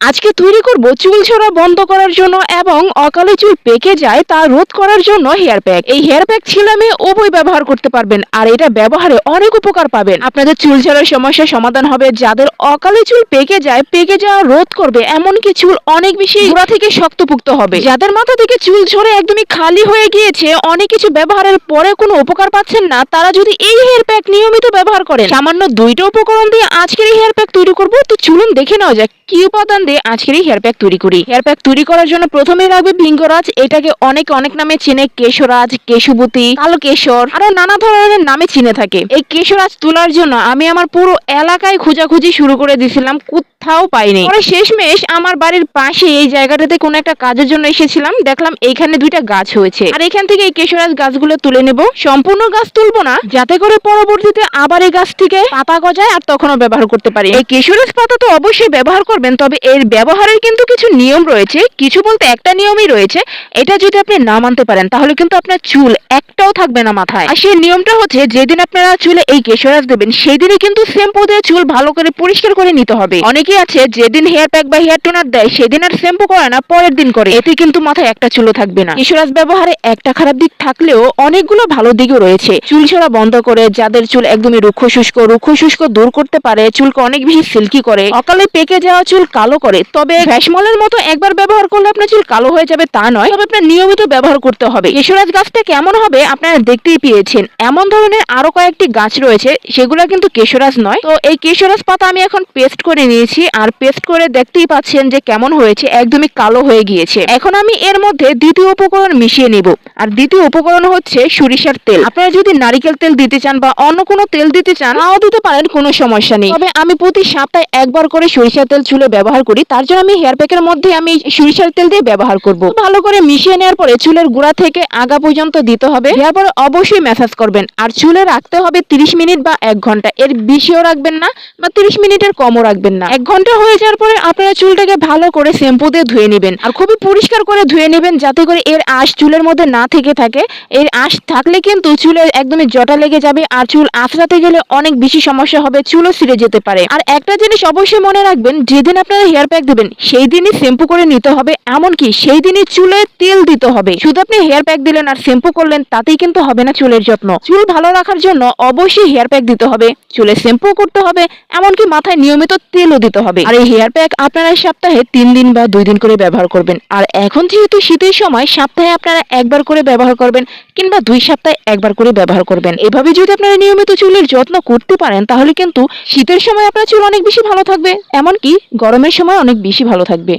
আজকে তৈরি করব চুল ঝরা বন্ধ করার জন্য এবং অকালে চুল পেকে যায় তা রোধ করার জন্য হেয়ার প্যাক। এই হেয়ার প্যাক ছেলে মেয়ে উভয় ব্যবহার করতে পারবেন আর এটা ব্যবহারে অনেক উপকার পাবেন। আপনাদের চুল ঝরার সমস্যার সমাধান হবে। যাদের অকালে চুল পেকে যায়, পেকে যাওয়া রোধ করবে, এমনকি চুল অনেক বেশি গোড়া থেকে শক্তপুক্ত হবে। যাদের মাথা থেকে চুল ঝরে একদমই খালি হয়ে গিয়েছে, অনেক কিছু ব্যবহারের পরে কোনো উপকার পাচ্ছেন না, তারা যদি এই হেয়ার প্যাক নিয়মিত ব্যবহার করেন। সামান্য দুইটা উপকরণ দিয়ে আজকের এই হেয়ার প্যাক তৈরি করব। তো চলুন দেখে নেওয়া যাক, কি উপাদান দিয়ে আজকের এই হেয়ার প্যাক তৈরি করি। হেয়ার প্যাক তৈরি করার জন্য প্রথমেই লাগবে ভিঙ্গরাজ এটাকে অনেক অনেক নামে চিনে। কেশরাজ, কেশুবতী কালো কেশর আরও নানা ধরনের নামে চিনে থাকে। এই কেশরাজ তোলার জন্য আমি আমার পুরো এলাকায় খোঁজাখুঁজি শুরু করে দিয়েছিলাম, কোথাও পাইনি। পরে শেষমেশ আমার বাড়ির পাশে এই জায়গাটাতে কোনো একটা কাজের জন্য এসেছিলাম। দেখলাম এইখানে দুইটা গাছ হয়েছে। আর এখান থেকে এই কেশরাজ গাছগুলো তুলে নেব। সম্পূর্ণ গাছ তুলবো না, যাতে করে পরবর্তীতে আবার এই গাছ থেকে পাতা গজায় আর তখনও ব্যবহার করতে পারি। এই কেশরাজ পাতা তো অবশ্যই ব্যবহার করবেন, তবে এর ব্যবহারের কিন্তু কিছু নিয়ম রয়েছে, কিছু বলতে একটা নিয়মই রয়েছে, এটা যদি আপনি না মানতে পারেন, তাহলে কিন্তু আপনার চুল একটাও থাকবে না মাথায়। আর সেই নিয়মটা হচ্ছে, যেদিন আপনারা চুলে এই কেশরাজ দেবেন সেই দিনই কিন্তু শ্যাম্পু দিয়ে চুল ভালো করে পরিষ্কার করে নিতে হবে। অনেকেই আছে, যেদিন হেয়ার প্যাক বা হেয়ার টোনার দেয়, সেদিন আর শ্যাম্পু করে না, পরের দিন করে। এতে কিন্তু মাথায় একটা চুলও থাকবে না। কেশরাজ ব্যবহারে একটা খারাপ দিক থাকলেও অনেকগুলো ভালো দিকও রয়েছে। চুল ছেঁড়া বন্ধ করে, যাদের চুল একদমই রুক্ষ শুষ্ক রুক্ষ শুষ্ক দূর করতে পারে, চুলকে অনেক বেশি সিল্কি করে, অকালে পেকে যাওয়া চুল কালো করে তবে ফ্যাশমলের মতো একবার ব্যবহার করলে আপনার চুল কালো হয়ে যাবে তা নয়। তবে আপনার নিয়মিত ব্যবহার করতে হবে। কেশরাজ গাছটা কেমন হবে আপনারা দেখতেই পেয়েছেন। এমন ধরনের আরও কয়েকটি গাছ রয়েছে, সেগুলো কিন্তু কেশরাজ নয়। তো এই কেশরাজ পাতা আমি এখন পেস্ট করে নিয়েছি আর পেস্ট করে দেখতেই পাচ্ছেন যে কেমন হয়েছে, একদমই কালো হয়ে গিয়েছে। এখন আমি এর মধ্যে দ্বিতীয় উপকরণ মিশিয়ে নিব। আর দ্বিতীয় উপকরণ হচ্ছে সরিষার তেল। আপনারা যদি নারিকেল তেল দিতে চান বা অন্য কোনো তেল দিতে চান, তাও দিতে পারেন, কোনো সমস্যা নেই। তবে আমি প্রতি সপ্তাহে একবার করে সরিষার তেল চুলে ব্যবহার করি, তার জন্য আমি হেয়ার প্যাকের মধ্যে আমি সরিষার তেল দিয়ে ব্যবহার করব। ভালো করে মিশিয়ে নেওয়ার পরে চুলের গোড়া থেকে আগা পর্যন্ত দিতে হবে। দেওয়ার পরে অবশ্যই ম্যাসাজ করবেন। আর চুলে রাখতে হবে 30 মিনিট বা এক ঘণ্টা। এর বেশিও রাখবেন না বা 30 মিনিটের কমও রাখবেন না। এক ঘণ্টা হয়ে যাওয়ার পরে আপনারা চুলটাকে ভালো করে শ্যাম্পু দিয়ে ধুয়ে নেবেন। আর খুবই পরিষ্কার করে ধুয়ে নেবেন যাতে করে এর আঁশ চুলের মধ্যে না থেকে থাকে। এর আঁশ থাকলে কিন্তু চুলে একদমই জটা লেগে যাবে আর চুল আঁচড়াতে গেলে অনেক বেশি সমস্যা হবে, চুলও ছিঁড়ে যেতে পারে। আর একটা জিনিস অবশ্যই মনে রাখবেন, যেদিন আপনারা হেয়ার প্যাক দিবেন, সেই দিনই শ্যাম্পু করে নিতে হবে, এমনকি সেই দিনই চুলে তেল দিতে হবে। শুধু আপনি হেয়ার প্যাক দিলেন আর শ্যাম্পু করলেন, তাতেই কিন্তু হবে না চুলের যত্ন। চুল ভালো রাখার জন্য অবশ্যই হেয়ার প্যাক দিতে হবে, চুলে শ্যাম্পু করতে হবে, এমনকি মাথায় নিয়মিত তেলও দিতে হবে। আর এই হেয়ার প্যাক আপনারা সপ্তাহে তিন দিন বা দুই দিন করে ব্যবহার করবেন। আর এখন যেহেতু শীতের সময়, সপ্তাহে আপনারা একবার করে ব্যবহার করবেন কিংবা দুই সপ্তাহে একবার করে ব্যবহার করবেন। এভাবে যদি আপনারা নিয়মিত চুলের যত্ন করতে পারেন, তাহলে কিন্তু শীতের সময় আপনার চুল অনেক বেশি ভালো থাকবে। এমনকি গরমের সময় অনেক বেশি ভালো থাকবে।